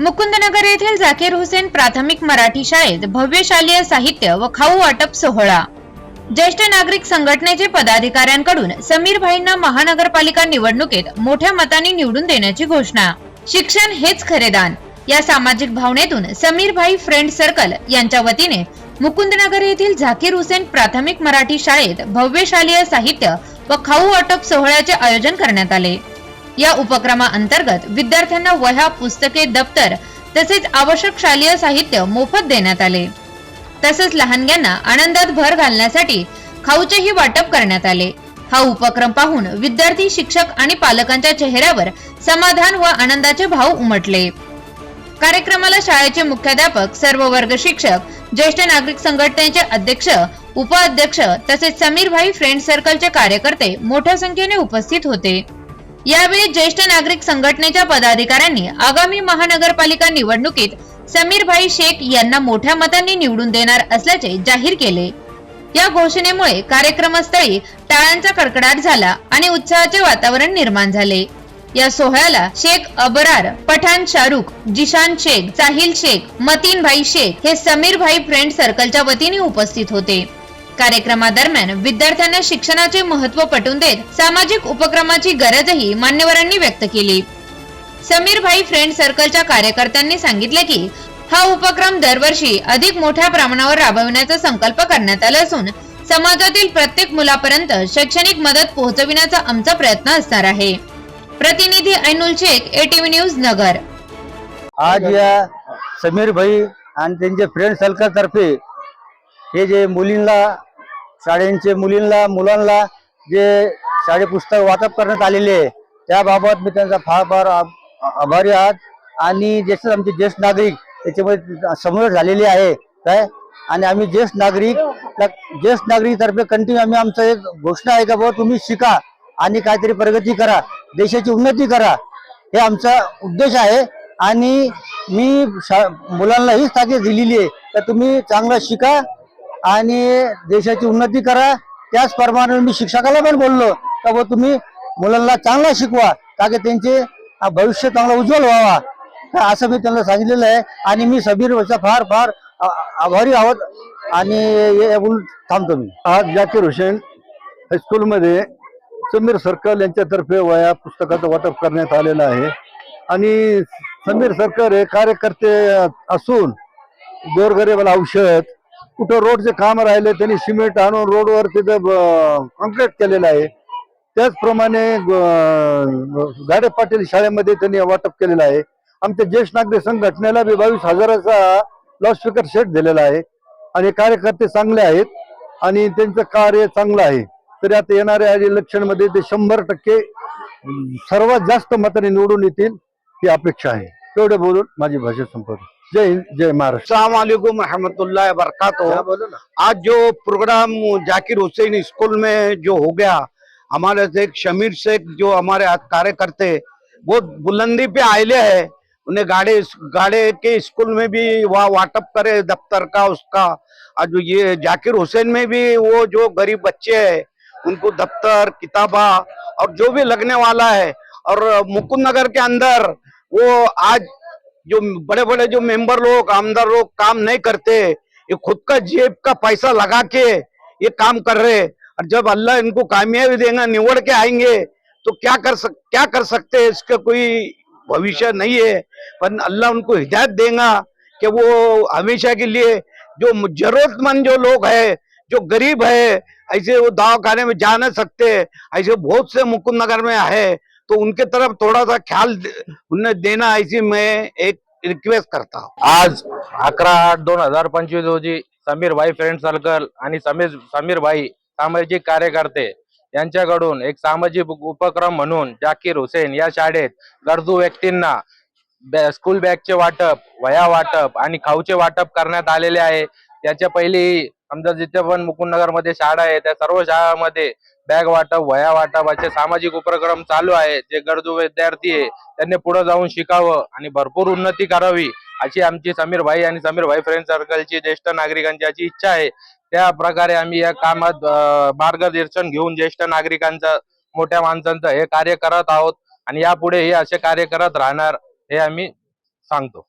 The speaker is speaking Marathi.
मुकुंदनगर येथील झाकीर हुसेन प्राथमिक मराठी शाळेत भव्य शालेय साहित्य व खाऊ वाटप सोहळा. ज्येष्ठ नागरिक संघटनेचे पदाधिकाऱ्यांकडून समीर भाईंना महानगरपालिका निवडणुकीत मोठ्या मताने निवडून देण्याची घोषणा. शिक्षण हेच खरेदान या सामाजिक भावनेतून समीर भाई फ्रेंड सर्कल यांच्या वतीने मुकुंदनगर येथील झाकीर हुसेन प्राथमिक मराठी शाळेत भव्य शालेय साहित्य व खाऊ वाटप सोहळ्याचे आयोजन करण्यात आले. या उपक्रमाअंतर्गत विद्यार्थ्यांना वह्या पुस्तके दप्तर तसेच आवश्यक शालेय साहित्य मोफत देण्यात आले. तसेच लहानग्यांना आनंदात भर घालण्यासाठी खाऊचेही वाटप करण्यात आले. हा उपक्रम पाहून विद्यार्थी शिक्षक आणि पालकांच्या चेहऱ्यावर समाधान व आनंदाचे भाव उमटले. कार्यक्रमाला शाळेचे मुख्याध्यापक सर्व वर्ग शिक्षक ज्येष्ठ नागरिक संघटनेचे अध्यक्ष उपाध्यक्ष तसेच समीरभाई फ्रेंड सर्कलचे कार्यकर्ते मोठ्या संख्येने उपस्थित होते. यावेळी ज्येष्ठ नागरिक संघटनेच्या पदाधिकाऱ्यांनी आगामी महानगरपालिका निवडणुकीत समीरभाई शेख यांना मोठ्या मतांनी निवडून देणार असल्याचे जाहीर केले. या घोषणेमुळे कार्यक्रमस्थळी टाळ्यांचा कडकडाट झाला आणि उत्साहाचे वातावरण निर्माण झाले. या सोहळ्याला शेख अबरार पठाण शाहरुख जिशान शेख साहिल शेख मतीन भाई शेख हे समीर भाई फ्रेंड सर्कलच्या वतीने उपस्थित होते. कार्यक्रमादरम्यान विद्यार्थ्यांना शिक्षणाचे महत्त्व पटवून देत सामाजिक उपक्रमाची गरजही मान्यवरांनी व्यक्त केली. समीर भाई फ्रेंड सर्कलच्या कार्यकर्त्यांनी सांगितले की हा उपक्रम दरवर्षी अधिक मोठ्या प्रमाणावर राबविण्याचा संकल्प करण्यात आला असून समाजातील प्रत्येक मुलापर्यंत शैक्षणिक मदत पोहोचविण्याचा आमचा प्रयत्न असणार आहे. प्रतिनिधी ऐनुल शेख एटीव्ही न्यूज नगर. आज या समीर भाई आणि त्यांचे फ्रेंड सर्कल तर्फे हे जे मुलींना शाळेंचे मुलींना मुलांना जे शाळे पुस्तक वाटप करण्यात आलेले आहे त्याबाबत मी त्यांचा फार फार आभारी आहात. आणि ज्येष्ठ आमचे ज्येष्ठ नागरिक त्याच्यामध्ये समोर झालेले आहे काय? आणि आम्ही ज्येष्ठ नागरिक त्या ज्येष्ठ नागरिकतर्फे कंटिन्यू आम्ही आमचं एक घोषणा आहे का बाबा तुम्ही शिका आणि काहीतरी प्रगती करा देशाची उन्नती करा हे आमचा उद्देश आहे. आणि मी शा मुलांना हीच ताकीद दिलेली आहे तर तुम्ही चांगलं शिका आणि देशाची उन्नती करा. त्याचप्रमाणे मी शिक्षकाला पण बोललो का बुवा तुम्ही मुलांना चांगला शिकवा का की त्यांचे भविष्य चांगलं उज्ज्वल व्हावा. असं मी त्यांना सांगितलेलं आहे. आणि मी सबीर वरचा फार फार आभारी आहोत. आणि बोलून थांबतो मी. आज जाकीर हुसेन हायस्कूलमध्ये समीर सरकार यांच्यातर्फे वया पुस्तकाचं वाटप करण्यात आलेलं आहे. आणि समीर सरकार हे कार्यकर्ते असून गोरगरीबाला औषध कुठं रोडचे काम राहिले त्यांनी सिमेंट आणून रोडवर तिथं कॉन्क्रीट केलेलं आहे. त्याचप्रमाणे गाडे पाटील शाळेमध्ये त्यांनी वाटप केलेलं आहे. आमच्या ज्येष्ठ नागरिक संघटनेला बी बावीस हजाराचा लाऊडस्पीकर सेट दिलेला आहे. आणि कार्यकर्ते चांगले आहेत आणि त्यांचं कार्य चांगलं आहे. तरी आता येणाऱ्या इलेक्शनमध्ये ते शंभर टक्के सर्वात जास्त मताने निवडून येतील ही अपेक्षा आहे. तेवढे बोलून माझी भाषा संपवली जय हिंद जय महाराष्ट्र। बरकातो आज जो प्रोग्राम जाकिर हुसैन स्कूल में जो हो गया हमारे शेख शमीर शेख जो हमारे आज कार्यकर्ते वो बुलंदी पे आयले है। उन्हें गाड़े गाड़े के स्कूल में भी वहाँ वाटअप करे दफ्तर का उसका। और जो ये जाकिर हुसैन में भी वो जो गरीब बच्चे है उनको दफ्तर किताबा और जो भी लगने वाला है और मुकुंद नगर के अंदर वो आज जो बड़े बड़े जो मेंबर लोग, आमदार लोग काम नहीं करते, ये खुद का जेब का पैसा लगा के ये काम कर रहे और जब अल्लाह इनको कामयाबी देगा, निवड़ के आएँगे तो क्या कर सक, क्या कर सकते हैं? इसका कोई भविष्य नहीं है। पर अल्लाह उनको हिदायत देगा कि वो हमेशा के लिए जो जरूरतमंद जो लोग है, जो गरीब है, ऐसे वो दवाखाने में जा नहीं सकते, ऐसे बहुत से मुकुंद नगर में है। तो उनके तरफ थोड़ा सा ख्याल उन्हें देना ऐसी मैं एक रिक्वेस्ट करता हूँ। आज अकरा आठ दोन हजार पंचवीस रोजी समीर भाई फ्रेंड सर्कल आणि समीर समीर भाई सामाजिक कार्यकर्ते यांच्याकडून एक सामाजिक उपक्रम म्हणून जाकीर हुसेन या शाळेत गरजू व्यक्तींना स्कूल बॅगचे वाटप वया वाटप आणि खाऊचे वाटप करण्यात आलेले आहे. त्याच्या पहिली समजा जिथे पण मुकुंदनगरमध्ये शाळा आहे. त्या सर्व शाळांमध्ये बॅग वाटप वया वाटप असे सामाजिक उपक्रम चालू आहे जे गरजू विद्यार्थी आहे त्यांनी पुढे जाऊन शिकावं आणि भरपूर उन्नती करावी अशी आमची समीर भाई आणि समीर भाई फ्रेंड सर्कलची ज्येष्ठ नागरिकांची अशी इच्छा आहे. त्या प्रकारे आम्ही या कामात मार्गदर्शन घेऊन ज्येष्ठ नागरिकांचं मोठ्या माणसांचं हे कार्य करत आहोत. आणि यापुढे हे असे कार्य करत राहणार हे आम्ही सांगतो.